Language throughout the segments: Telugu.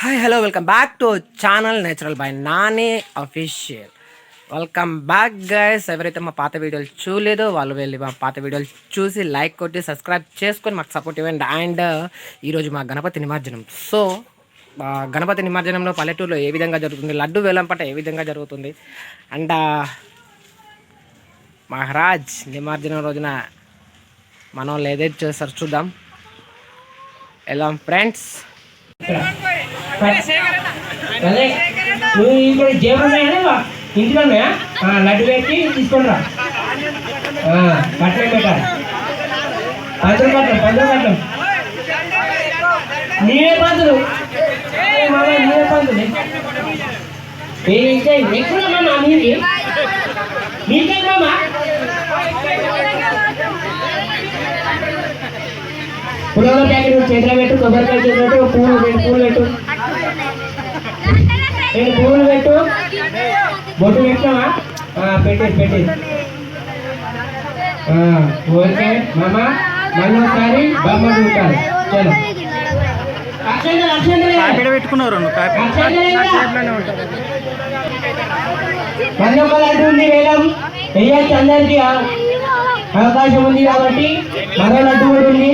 Hi hello welcome back to channel natural by Nani official welcome back guys ఎవరైతే మా పాత వీడియోలు చూడలేదో వాళ్ళు వెళ్ళి మా పాత వీడియోలు చూసి లైక్ కొట్టి సబ్స్క్రైబ్ చేసుకొని మాకు సపోర్ట్ ఇవ్వండి. అండ్ ఈరోజు మా గణపతి నిమజ్జనం. సో గణపతి నిమజ్జనంలో పల్లెటూరులో ఏ విధంగా జరుగుతుంది? లడ్డు వేలంపట ఏ విధంగా జరుగుతుంది? అండ్ మహారాజ్ నిమజ్జనం రోజున మనం ఏదైతే చేస్తారు చూద్దాం. ఎలా ఫ్రెండ్స్ అదే నువ్వు ఇప్పుడు జేబులు ఉన్నాయా ఇంటిలో ఉన్నాయా? ఆ, లడ్డు పెట్టి తీసుకొని రా. పెట్టాలి. కట్టం పంతులు కట్టం నీవే పంతులు నీవే పంతులు మీరు ఇంకా ఎక్కువ మామ మీది? మీకే మామ పుల్లల ప్యాకెట్ చేతిలో పెట్టు కొబ్బరికాయ చేతిలో పెట్టు పూలు పెట్టు పూలు పెట్టు. నేను పూలు పెట్టు. బొట్టు పెట్టినావా? పెట్టేసి పెట్టేసి ఓకే. మామ మళ్ళీ ఒకసారి బొమ్మ చూడాలి చలో. పెట్టుకున్నారు అందరికీ. ఆ- అవకాశం ఉంది కాబట్టి మరో లడ్డు కూడా ఉంది.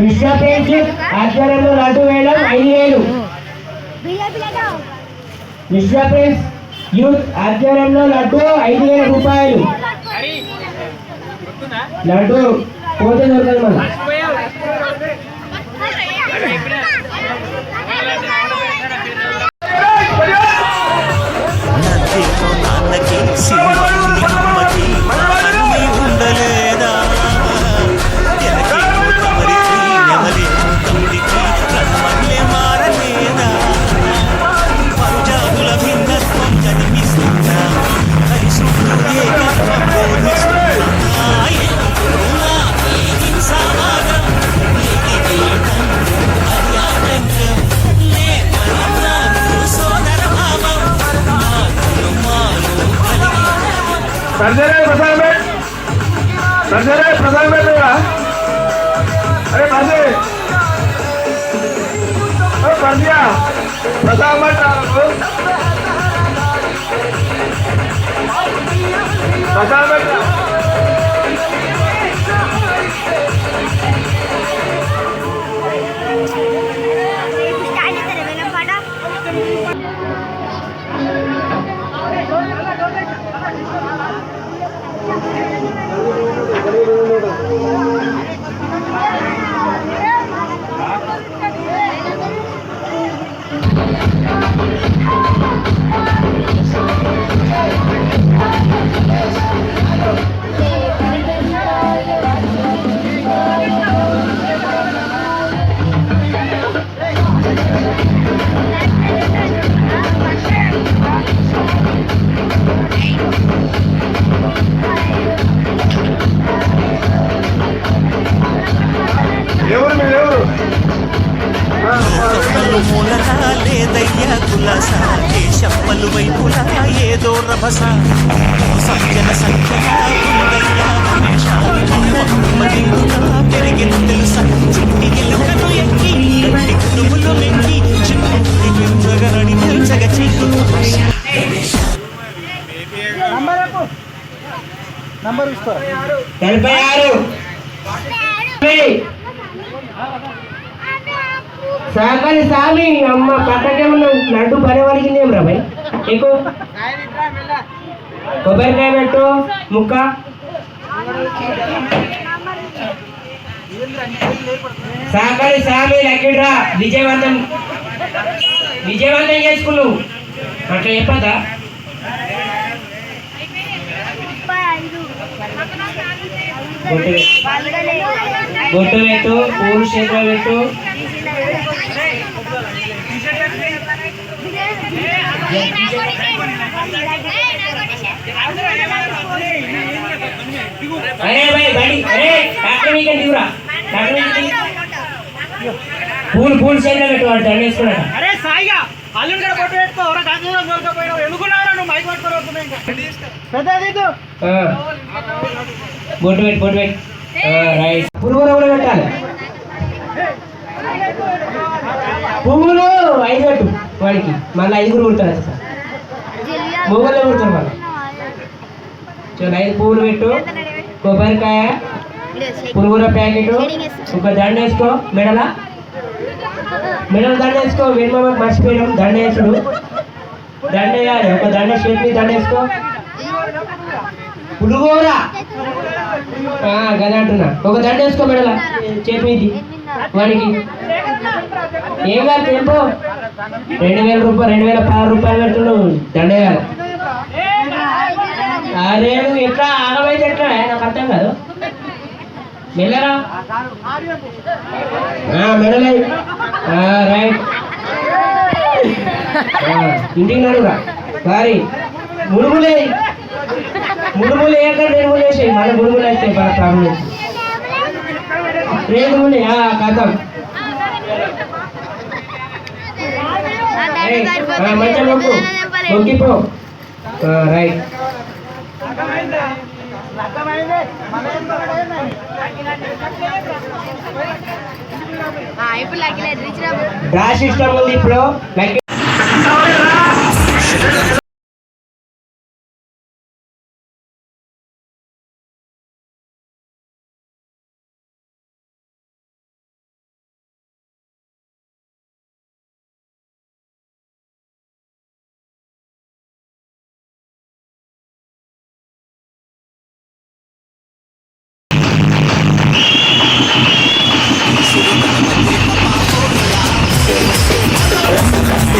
విశ్వ ఫ్రెండ్షిప్ ఆధ్వర్యంలో లడ్డు వేయడం ఐదు వేలు. విశ్వ ఫ్రెండ్స్ యూత్ ఆధ్వర్యంలో లడ్డు ఐదు వేల రూపాయలు. లడ్డు పోతే దొరకదు మళ్ళీ संजय प्रसाद में। संजय प्रसाद में मेरा। अरे बाजे। अरे बंदिया प्रसाद मत రభస సంజన సంఖ్యగా ఉందయ్యా పెరిగిన తెలుసా చిట్టి ఎలుకను ఎక్కి గడ్డి కుడుములు మెక్కి చిట్టి పెంచగరని పెంచగ చెయ్యి నలభై ఆరు సాగలి సామి అమ్మ పక్కకే ఉన్న లడ్డు పని వలిగిందేం రా భయ్ నీకు కొబ్బరికాయ పెట్టు ముక్క సాకరి సామి లక్కిడ్రా విజయవంతం విజయవంతం చేసుకున్నావు అట్లా చెప్పదా బొట్టు బొట్టు పెట్టు పూలు చేతిలో పెట్టు అరే భయ్ బడి అరే డాక్టర్ మీకు దిగురా. పూలు పూలు చేతిలో పెట్టు వాడు దండ వేసుకున్నాడు. అరే సాయిగా అల్లుడు కూడా కొట్టు పెట్టుకో కాంచీపురం దొరకపోయినావు ఎందుకున్నారా నువ్వు? మైక్ పట్టుకొని పెద్ద బొట్టు పెట్టు బొట్టు పెట్టు. రైట్. పురుగులు కూడా పెట్టాలి. పువ్వులు ఐదు పెట్టు. వాడికి. మళ్ళీ ఐదుగురు కొడతారు సార్? మొగలే కుడతారు మళ్ళీ. చూడండి ఐదు పువ్వులు పెట్టు. కొబ్బరికాయ పురుగుల ప్యాకెట్ ఒక దండ వేసుకో మెడల? మెడల దండ వేసుకో వెనుక మర్చిపోయాం దండ వేసుడు. దండ వేయాలి ఒక దండ చేతి దండ వేసుకో. పులిగోర ఆ, గదే అంటున్నా. ఒక దండ వేసుకో మెడల చేతి వాడికి ఏం కాదు తెంపు. రెండు వేల రూపాయలు రెండు వేల పదహారు రూపాయలు పెడుతున్నావు దండ వేయాలి అరే నువ్వు ఎట్లా ఆగమైతే ఎట్లా నాకు అర్థం కాదు. మెల్లరా ఆ, రైట్. ఆ, ఇంటికి నడురా సారీ. ముడుములే ముడుములు వేయక రేణుములు వేసాయి. మళ్ళీ ముడుములు వేస్తాయి మన ప్రాబ్లం రేణుములు కథం. మొక్కిపో రైట్. ఇప్పుడు డ్రా సిస్టమ్ ఉంది ఇప్పుడు.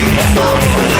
లైక్